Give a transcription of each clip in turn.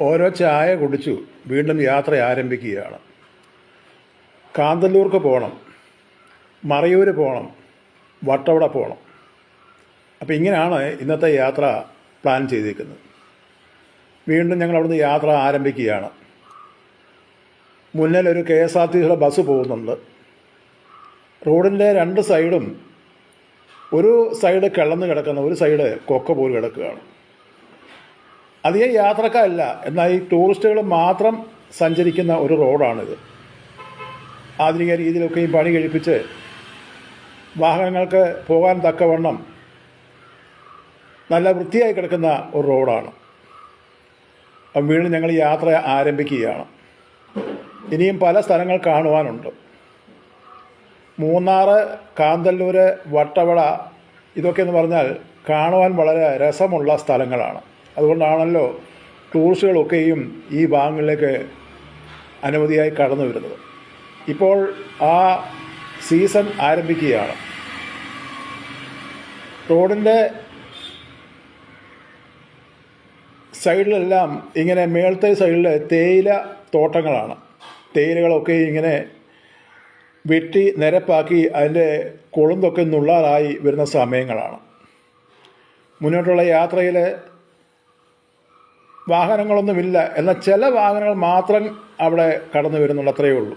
ഓരോ ചായ കുടിച്ചു വീണ്ടും യാത്ര ആരംഭിക്കുകയാണ്. കാന്തല്ലൂർക്ക് പോകണം മറയൂർ പോകണം വട്ടവട പോകണം അപ്പോൾ ഇങ്ങനെയാണ് ഇന്നത്തെ യാത്ര പ്ലാൻ ചെയ്തിരിക്കുന്നത്. വീണ്ടും ഞങ്ങൾ അവിടുന്ന് യാത്ര ആരംഭിക്കുകയാണ്. മുന്നിൽ ഒരു കെ എസ് ആർ ടി സിയുടെ ബസ് പോകുന്നുണ്ട്. റോഡിന്റെ രണ്ട് സൈഡും ഒരു സൈഡ് കിളന്ന് കിടക്കുന്ന ഒരു സൈഡ് കൊക്ക പോൽ കിടക്കുകയാണ്. അധികം യാത്രക്കാരല്ല. എന്നാൽ ഈ ടൂറിസ്റ്റുകൾ മാത്രം സഞ്ചരിക്കുന്ന ഒരു റോഡാണിത്. ആധുനിക രീതിയിലൊക്കെ ഈ പണി കഴിപ്പിച്ച് വാഹനങ്ങൾക്ക് പോകാൻ തക്കവണ്ണം നല്ല വൃത്തിയായി കിടക്കുന്ന ഒരു റോഡാണ്. അപ്പം വീണ്ടും ഞങ്ങൾ യാത്ര ആരംഭിക്കുകയാണ്. ഇനിയും പല സ്ഥലങ്ങൾ കാണുവാനുണ്ട്. മൂന്നാർ കാന്തല്ലൂർ വട്ടവട ഇതൊക്കെ എന്ന് പറഞ്ഞാൽ കാണുവാൻ വളരെ രസമുള്ള സ്ഥലങ്ങളാണ്. അതുകൊണ്ടാണല്ലോ ടൂറിസ്റ്റുകളൊക്കെയും ഈ ഭാഗങ്ങളിലേക്ക് അനവധിയായി കടന്നു വരുന്നത്. ഇപ്പോൾ ആ സീസൺ ആരംഭിക്കുകയാണ്. റോഡിന്റെ സൈഡിലെല്ലാം ഇങ്ങനെ മേളത്തെ സൈഡിൽ തേയില തോട്ടങ്ങളാണ്. തേയിലകളൊക്കെ ഇങ്ങനെ വെട്ടി നിരപ്പാക്കി അതിന്റെ കൊളുന്തൊക്കെ നുള്ളാറായി വരുന്ന സമയങ്ങളാണ്. മുന്നോട്ടുള്ള യാത്രയിൽ വാഹനങ്ങളൊന്നുമില്ല എന്നാൽ ചില വാഹനങ്ങൾ മാത്രം അവിടെ കടന്നു വരുന്നുള്ളൂ അത്രയേ ഉള്ളൂ.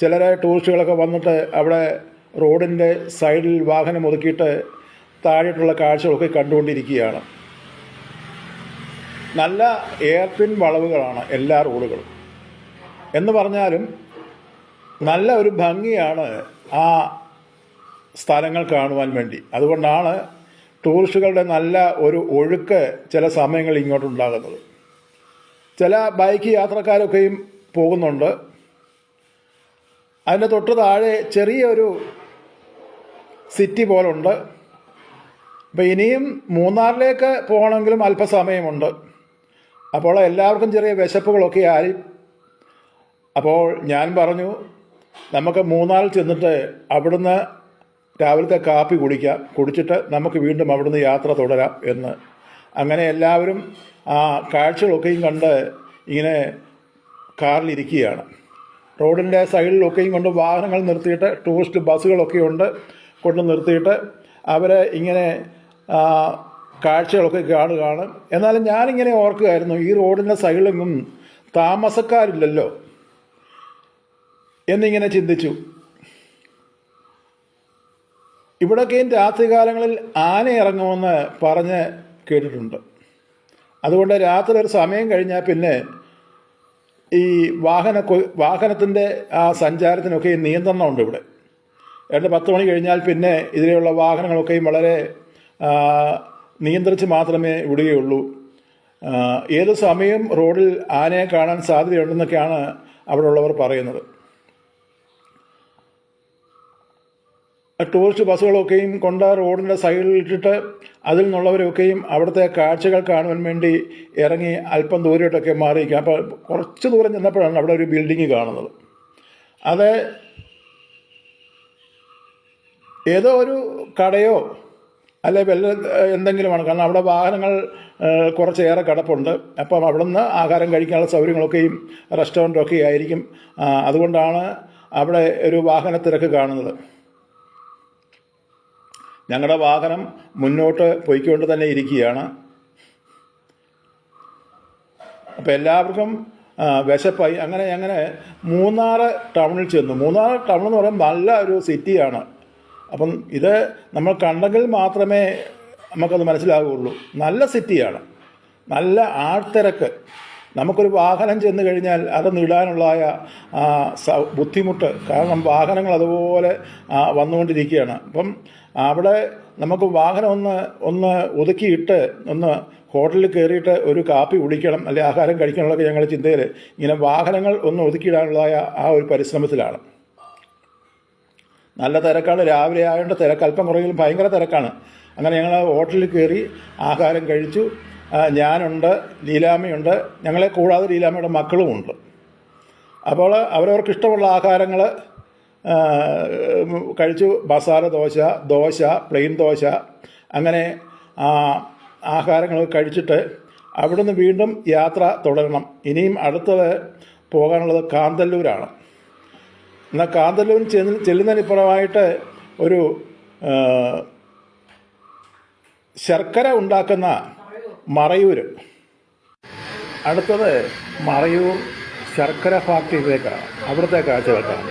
ചിലരെ ടൂറിസ്റ്റുകളൊക്കെ വന്നിട്ട് അവിടെ റോഡിന്റെ സൈഡിൽ വാഹനം ഒതുക്കിയിട്ട് താഴെയിട്ടുള്ള കാഴ്ചകളൊക്കെ കണ്ടുകൊണ്ടിരിക്കുകയാണ്. നല്ല എയർപിൻ വളവുകളാണ് എല്ലാ റോഡുകളും. എന്ന് പറഞ്ഞാലും നല്ല ഒരു ഭംഗിയാണ് ആ സ്ഥലങ്ങൾ കാണുവാൻ വേണ്ടി. അതുകൊണ്ടാണ് ടൂറിസ്റ്റുകളുടെ നല്ല ഒരു ഒഴുക്ക് ചില സമയങ്ങളിൽ ഇങ്ങോട്ടുണ്ടാകുന്നത്. ചില ബൈക്ക് യാത്രക്കാരൊക്കെയും പോകുന്നുണ്ട്. അതിന്റെ തൊട്ട് താഴെ ചെറിയൊരു സിറ്റി പോലുണ്ട്. അപ്പോൾ ഇനിയും മൂന്നാറിലേക്ക് പോകണമെങ്കിലും അല്പസമയമുണ്ട് അപ്പോൾ എല്ലാവർക്കും ചെറിയ വിശപ്പുകളൊക്കെ ആയി. അപ്പോൾ ഞാൻ പറഞ്ഞു നമുക്ക് മൂന്നാറിൽ ചെന്നിട്ട് അവിടുന്ന് രാവിലത്തെ കാപ്പി കുടിക്കാം. കുടിച്ചിട്ട് നമുക്ക് വീണ്ടും അവിടുന്ന് യാത്ര തുടരാം എന്ന്. അങ്ങനെ എല്ലാവരും ആ കാഴ്ചകളൊക്കെയും കണ്ട് ഇങ്ങനെ കാറിലിരിക്കുകയാണ് റോഡിന്റെ സൈഡിലൊക്കെയും കൊണ്ട് വാഹനങ്ങൾ നിർത്തിയിട്ട് ടൂറിസ്റ്റ് ബസ്സുകളൊക്കെ ഉണ്ട് കൊണ്ട് നിർത്തിയിട്ട് അവരെ ഇങ്ങനെ കാഴ്ചകളൊക്കെ കാണുകയാണ്. എന്നാലും ഞാനിങ്ങനെ ഓർക്കുകയായിരുന്നു ഈ റോഡിന്റെ സൈഡിലെങ്ങും താമസക്കാരില്ലല്ലോ എന്നിങ്ങനെ ചിന്തിച്ചു. ഇവിടൊക്കെയും രാത്രികാലങ്ങളിൽ ആന ഇറങ്ങുമെന്ന് പറഞ്ഞ് കേട്ടിട്ടുണ്ട്. അതുകൊണ്ട് രാത്രി ഒരു സമയം കഴിഞ്ഞാൽ പിന്നെ ഈ വാഹന വാഹനത്തിന്റെ ആ സഞ്ചാരത്തിനൊക്കെ നിയന്ത്രണമുണ്ട് ഇവിടെ. രണ്ട് പത്ത് മണി കഴിഞ്ഞാൽ പിന്നെ ഇതിലെയുള്ള വാഹനങ്ങളൊക്കെയും വളരെ നിയന്ത്രിച്ച് മാത്രമേ വിടുകയുള്ളൂ. ഏത് സമയം റോഡിൽ ആനയെ കാണാൻ സാധ്യതയുണ്ടെന്നൊക്കെയാണ് അവിടെ ഉള്ളവർ പറയുന്നത്. ടൂറിസ്റ്റ് ബസ്സുകളൊക്കെയും കൊണ്ട് റോഡിന്റെ സൈഡിൽ ഇട്ടിട്ട് അതിൽ നിന്നുള്ളവരൊക്കെയും അവിടുത്തെ കാഴ്ചകൾ കാണുവാൻ വേണ്ടി ഇറങ്ങി അല്പം ദൂരോട്ടൊക്കെ മാറിയിരിക്കുക അപ്പോൾ കുറച്ച് ദൂരം ചെന്നപ്പോഴാണ് അവിടെ ഒരു ബിൽഡിങ് കാണുന്നത്. അത് ഏതോ ഒരു കടയോ അല്ലെ വല്ല എന്തെങ്കിലുമാണ്. കാരണം അവിടെ വാഹനങ്ങൾ കുറച്ചേറെ കിടപ്പുണ്ട്. അപ്പം അവിടെ നിന്ന് ആഹാരം കഴിക്കാനുള്ള സൗകര്യങ്ങളൊക്കെയും റെസ്റ്റോറന്റൊക്കെ ആയിരിക്കും. അതുകൊണ്ടാണ് അവിടെ ഒരു വാഹന തിരക്ക് കാണുന്നത്. ഞങ്ങളുടെ വാഹനം മുന്നോട്ട് പോയിക്കൊണ്ട് തന്നെ ഇരിക്കുകയാണ്. അപ്പോൾ എല്ലാവർക്കും വിശപ്പായി. അങ്ങനെ അങ്ങനെ മൂന്നാർ ടൗണിൽ ചെന്നു. മൂന്നാർ ടൗൺ എന്ന് പറയുമ്പോൾ നല്ല ഒരു സിറ്റിയാണ്. അപ്പം ഇത് നമ്മൾ കണ്ടെങ്കിൽ മാത്രമേ നമുക്കത് മനസ്സിലാകുള്ളൂ നല്ല സിറ്റിയാണ്. നല്ല ആൾത്തിരക്ക്. നമുക്കൊരു വാഹനം ചെന്ന് കഴിഞ്ഞാൽ അത് ഇടാനുള്ളതായ ആ, ബുദ്ധിമുട്ട്. കാരണം വാഹനങ്ങൾ അതുപോലെ വന്നുകൊണ്ടിരിക്കുകയാണ്. അപ്പം അവിടെ നമുക്ക് വാഹനം ഒന്ന് ഒന്ന് ഒതുക്കിയിട്ട് ഒന്ന് ഹോട്ടലിൽ കയറിയിട്ട് ഒരു കാപ്പി കുടിക്കണം അല്ലെങ്കിൽ ആഹാരം കഴിക്കണമെന്നൊക്കെ ഞങ്ങളുടെ ചിന്തയിൽ ഇങ്ങനെ വാഹനങ്ങൾ ഒന്ന് ഒതുക്കിയിടാനുള്ളതായ ആ ഒരു പരിശ്രമത്തിലാണ്. നല്ല തിരക്കാണ്. രാവിലെ ആയതുകൊണ്ട് തിരക്ക് അല്പം കുറയെങ്കിലും ഭയങ്കര തിരക്കാണ്. അങ്ങനെ ഞങ്ങൾ ഹോട്ടലിൽ കയറി ആഹാരം കഴിച്ചു. ഞാനുണ്ട് ലീലാമ്മയുണ്ട് ഞങ്ങളെ കൂടാതെ ലീലാമ്മയുടെ മക്കളുമുണ്ട് അപ്പോൾ അവരവർക്ക് ഇഷ്ടമുള്ള ആഹാരങ്ങൾ കഴിച്ചു. മസാല ദോശ ദോശ പ്ലെയിൻ ദോശ അങ്ങനെ ആഹാരങ്ങൾ കഴിച്ചിട്ട് അവിടുന്ന് വീണ്ടും യാത്ര തുടരണം. ഇനിയും അടുത്തത് പോകാനുള്ളത് കാന്തല്ലൂരാണ്. എന്നാൽ കാന്തല്ലൂരിൽ ചെന്ന് ചെല്ലുന്നതിനിപ്പുറമായിട്ട് ഒരു ശർക്കര ഉണ്ടാക്കുന്ന മറയൂർ. അടുത്തത് മറയൂർ ശർക്കര ഫാക്ടറിയിലേക്കാണ് അവിടുത്തെ കാഴ്ചകൾക്കാണ്